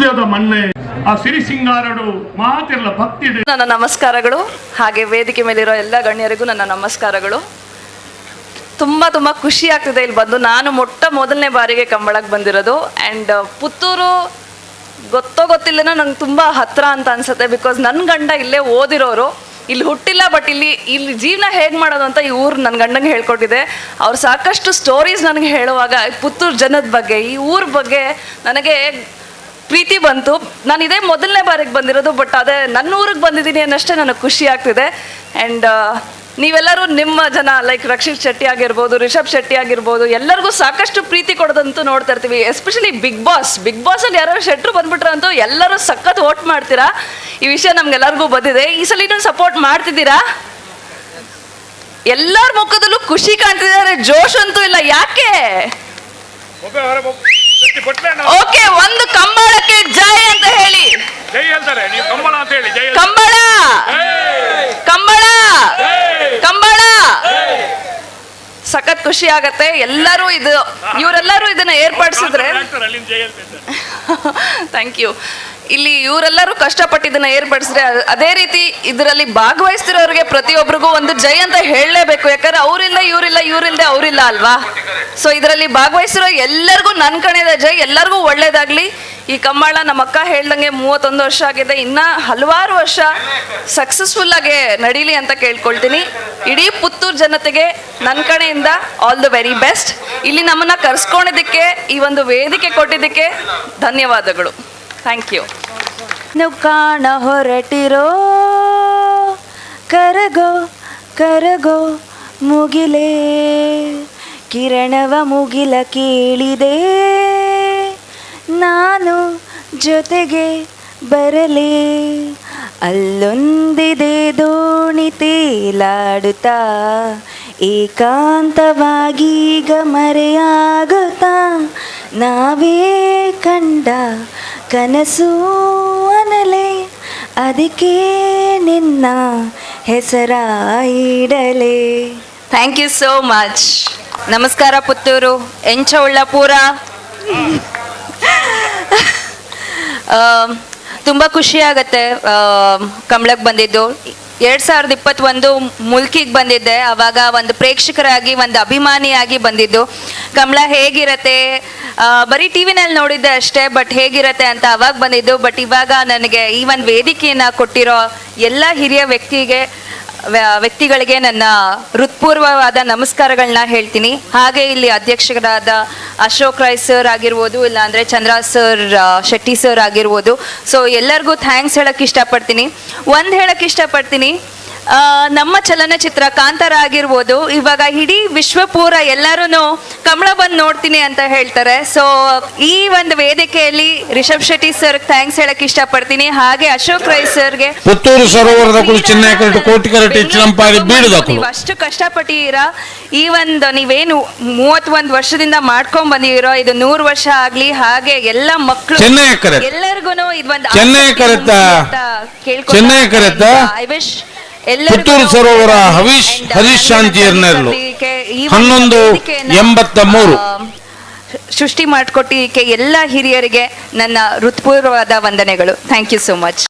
ಪತ್ಲದ ಮಣ್ಣೆ. ಆ ಸಿರಿ ಸಿಂಗಾರಡು ನನ್ನ ನಮಸ್ಕಾರಗಳು, ಹಾಗೆ ವೇದಿಕೆ ಮೇಲಿರೋ ಎಲ್ಲ ಗಣ್ಯರಿಗೂ ನನ್ನ ನಮಸ್ಕಾರಗಳು. ತುಂಬ ತುಂಬ ಖುಷಿ ಆಗ್ತಿದೆ ಇಲ್ಲಿ ಬಂದು. ನಾನು ಮೊಟ್ಟ ಮೊದಲನೇ ಬಾರಿಗೆ ಕಂಬಳಕ್ಕೆ ಬಂದಿರೋದು. ಆ್ಯಂಡ್ ಪುತ್ತೂರು ಗೊತ್ತೋ ಗೊತ್ತಿಲ್ಲ ನಂಗೆ ತುಂಬ ಹತ್ರ ಅಂತ ಅನ್ಸುತ್ತೆ. ಬಿಕಾಸ್ ನನ್ನ ಗಂಡ ಇಲ್ಲೇ ಓದಿರೋರು. ಇಲ್ಲಿ ಹುಟ್ಟಿಲ್ಲ ಬಟ್ ಇಲ್ಲಿ ಇಲ್ಲಿ ಜೀವನ ಹೇಗೆ ಮಾಡೋದು ಅಂತ ಈ ಊರು ನನ್ನ ಗಂಡಂಗೆ ಹೇಳ್ಕೊಟ್ಟಿದೆ. ಅವ್ರು ಸಾಕಷ್ಟು ಸ್ಟೋರೀಸ್ ನನಗೆ ಹೇಳುವಾಗ ಪುತ್ತೂರು ಜನದ ಬಗ್ಗೆ, ಈ ಊರ ಬಗ್ಗೆ ನನಗೆ ಪ್ರೀತಿ ಬಂತು. ನಾನು ಇದೇ ಮೊದಲನೇ ಬಾರಿಗೆ ಬಂದಿರೋದು ಬಟ್ ಅದೇ ನನ್ನ ಊರಿಗೆ ಬಂದಿದ್ದೀನಿ ಅನ್ನಷ್ಟೇ ನನಗೆ ಖುಷಿ ಆಗ್ತಿದೆ. ಆ್ಯಂಡ್ ನೀವೆಲ್ಲರೂ ನಿಮ್ಮ ಜನ ಲೈಕ್ ರಕ್ಷಿತ್ ಶೆಟ್ಟಿ ಆಗಿರ್ಬೋದು, ರಿಷಬ್ ಶೆಟ್ಟಿ ಆಗಿರ್ಬೋದು, ಎಲ್ಲರಿಗೂ ಸಾಕಷ್ಟು ಪ್ರೀತಿ ಕೊಡೋದಂತೂ ನೋಡ್ತಾ ಇರ್ತೀವಿ. ಎಸ್ಪೆಷಲಿ ಬಿಗ್ ಬಾಸ್ ಬಿಗ್ ಬಾಸಲ್ಲಿ ಯಾರೋ ಶೆಟ್ರು ಬಂದ್ಬಿಟ್ರಂತೂ ಎಲ್ಲರೂ ಸಖತ್ ವೋಟ್ ಮಾಡ್ತೀರಾ? ಈ ವಿಷಯ ನಮ್ಗೆಲ್ಲರಿಗೂ ಬಂದಿದೆ ಈ ಸಲ ಇನ್ನೊಂದು ಸಪೋರ್ಟ್ ಮಾಡ್ತಿದ್ದೀರಾ? ಎಲ್ಲರ ಮುಖದಲ್ಲೂ ಖುಷಿ ಕಾಣ್ತಿದ್ದಾರೆ. ಜೋಶ್ ಅಂತೂ ಇಲ್ಲ. ಯಾಕೆ? ಓಕೆ ಒಂದು ಕಂಬಳಕ್ಕೆ ಜೈ ಅಂತ ಹೇಳಿ ಜೈ ಹೇಳ್ತಾರೆ ನೀವು ಕಂಬಳ ಅಂತ ಹೇಳಿ ಜೈ ಕಂಬಳ ಕಂಬಳ ಕಂಬಳ ಸಖತ್ ಖುಷಿ ಆಗತ್ತೆ. ಎಲ್ಲರೂ ಇದು ಇವರೆಲ್ಲರೂ ಇದನ್ನ ಏರ್ಪಡಿಸಿದ್ರೆ ಥ್ಯಾಂಕ್ ಯು ಇಲ್ಲಿ ಇವರೆಲ್ಲರೂ ಕಷ್ಟಪಟ್ಟು ಇದನ್ನ ಏರ್ಪಡಿಸಿದ್ರೆ ಅದೇ ರೀತಿ ಇದರಲ್ಲಿ ಭಾಗವಹಿಸ್ತಿರೋರಿಗೆ ಪ್ರತಿಯೊಬ್ಬರಿಗೂ ಒಂದು ಜೈ ಅಂತ ಹೇಳಲೇಬೇಕು. ಯಾಕಂದ್ರೆ ಅವರಿಲ್ಲ ಇವರಿಲ್ಲ ಇವರಿಲ್ಲದೆ ಅವರಿಲ್ಲ ಅಲ್ವಾ? ಸೊ ಇದರಲ್ಲಿ ಭಾಗವಹಿಸಿರೋ ಎಲ್ಲರಿಗೂ ನನ್ನ ಕಣಿದ ಜೈ ಎಲ್ಲರಿಗೂ ಒಳ್ಳೇದಾಗ್ಲಿ. ಈ ಕಮ್ಮಾಳ ನಮ್ಮ ಅಕ್ಕ ಹೇಳ್ದಂಗೆ ಮೂವತ್ತೊಂದು ವರ್ಷ ಆಗಿದೆ. ಇನ್ನ ಹಲವಾರು ವರ್ಷ ಸಕ್ಸಸ್ಫುಲ್ ಆಗಿ ನಡೀಲಿ ಅಂತ ಕೇಳ್ಕೊಳ್ತೀನಿ. ಇಡೀ ಪುತ್ತೂರು ಜನತೆಗೆ ನನ್ನ ಕಡೆಯಿಂದ ಆಲ್ ದ ವೆರಿ ಬೆಸ್ಟ್ ಇಲ್ಲಿ ನಮ್ಮನ್ನ ಕರ್ಸ್ಕೊಂಡಿದ್ದಕ್ಕೆ, ಈ ಒಂದು ವೇದಿಕೆ ಕೊಟ್ಟಿದ್ದಕ್ಕೆ ಧನ್ಯವಾದಗಳು. ಥ್ಯಾಂಕ್ ಯು ನೀವು ಕಾಣ ಹೊರಟಿರೋ, ಕರಗೋ ಕರಗೋ ಮುಗಿಲೇ, ಕಿರಣವ ಮುಗಿಲ ಕೇಳಿದೆ. ನಾನು ಜೊತೆಗೆ ಬರಲಿ. ಅಲ್ಲೊಂದಿದೆ ದೋಣಿ ತೇಲಾಡುತ್ತಾ ಏಕಾಂತವಾಗೀಗ ಮರೆಯಾಗುತ್ತಾ, ನಾವೇ ಕಂಡ ಕನಸು ಅನಲೆ, ಅದಕ್ಕೆ ನಿನ್ನ ಹೆಸರ ಇಡಲೆ ಥ್ಯಾಂಕ್ ಯು ಸೋ ಮಚ್ ನಮಸ್ಕಾರ ಪುತ್ತೂರು. ಎಂಚ ಉಳ್ಳಪೂರ ತುಂಬ ಖುಷಿ ಆಗತ್ತೆ. ಕಂಬಳಕ್ಕೆ ಬಂದಿದ್ದು. ಎರಡು ಸಾವಿರದ ಇಪ್ಪತ್ತೊಂದು ಮುಲ್ಕಿಗೆ ಬಂದಿದ್ದೆ. ಅವಾಗ ಒಂದು ಪ್ರೇಕ್ಷಕರಾಗಿ, ಒಂದು ಅಭಿಮಾನಿಯಾಗಿ ಬಂದಿದ್ದು. ಕಮಲ ಹೇಗಿರತ್ತೆ? ಬರೀ ಟಿ ವಿನಲ್ಲಿ ನೋಡಿದ್ದೆ ಅಷ್ಟೇ, ಬಟ್ ಹೇಗಿರತ್ತೆ ಅಂತ ಅವಾಗ ಬಂದಿದ್ದು. ಬಟ್ ಇವಾಗ ನನಗೆ ಈ ಒಂದು ವೇದಿಕೆಯನ್ನು ಕೊಟ್ಟಿರೋ ಎಲ್ಲ ಹಿರಿಯ ವ್ಯಕ್ತಿಗೆ ವ್ಯ- ವ್ಯಕ್ತಿಗಳಿಗೆ ನನ್ನ ಹೃತ್ಪೂರ್ವವಾದ ನಮಸ್ಕಾರಗಳನ್ನ ಹೇಳ್ತೀನಿ. ಹಾಗೆ ಇಲ್ಲಿ ಅಧ್ಯಕ್ಷರಾದ ಅಶೋಕ್ ರಾಯ್ ಸರ್ ಆಗಿರ್ಬೋದು, ಇಲ್ಲಾಂದರೆ ಚಂದ್ರ ಸರ್ ಶೆಟ್ಟಿ ಸರ್ ಆಗಿರ್ಬೋದು. ಸೊ ಎಲ್ಲರಿಗೂ ಥ್ಯಾಂಕ್ಸ್ ಹೇಳಕ್ಕೆ ಇಷ್ಟಪಡ್ತೀನಿ. ಒಂದು ಹೇಳಕ್ಕೆ ಇಷ್ಟಪಡ್ತೀನಿ. ನಮ್ಮ ಚಲನಚಿತ್ರ ಕಾಂತಾರ ಆಗಿರ್ಬೋದು ಇವಾಗ ಇಡೀ ವಿಶ್ವಪೂರ ಎಲ್ಲರೂ ಕಮಲ ಬಂದು ನೋಡ್ತೀನಿ ಅಂತ ಹೇಳ್ತಾರೆ. ಸೊ ಈ ಒಂದು ವೇದಿಕೆಯಲ್ಲಿ ರಿಷಬ್ ಶೆಟ್ಟಿ ಸರ್ ಥ್ಯಾಂಕ್ಸ್ ಹೇಳಕ್ ಇಷ್ಟಪಡ್ತೀನಿ. ಹಾಗೆ ಅಶೋಕ್ ರೈ ಸರ್ಗೆ ಪುತ್ತೂರು ಸರೋವರದ ಅಷ್ಟು ಕಷ್ಟಪಟ್ಟಿರಾ ಈ ಒಂದು ನೀವೇನು ಮೂವತ್ತೊಂದು ವರ್ಷದಿಂದ ಮಾಡ್ಕೊಂಡ್ ಬಂದಿರೋ ಇದು ನೂರು ವರ್ಷ ಆಗ್ಲಿ ಹಾಗೆ ಎಲ್ಲ ಮಕ್ಕಳು. ಎಲ್ಲರಿಗೂ ಇದೊಂದು Chennai correct. I wish Puttur ಸರೋವರ ಹರೀಶ್ ಹರೀಶ್ ಶಾಂತಿಯರ್ನರ್ಲು ಹನ್ನೊಂದು ಎಂಬತ್ತ ಮೂರು. ಸೃಷ್ಟಿ ಮಾಡಿಕೊಟ್ಟಿದ್ದಕ್ಕೆ ಎಲ್ಲ ಹಿರಿಯರಿಗೆ ನನ್ನ ಹೃತ್ಪೂರ್ವವಾದ ವಂದನೆಗಳು. Thank you so much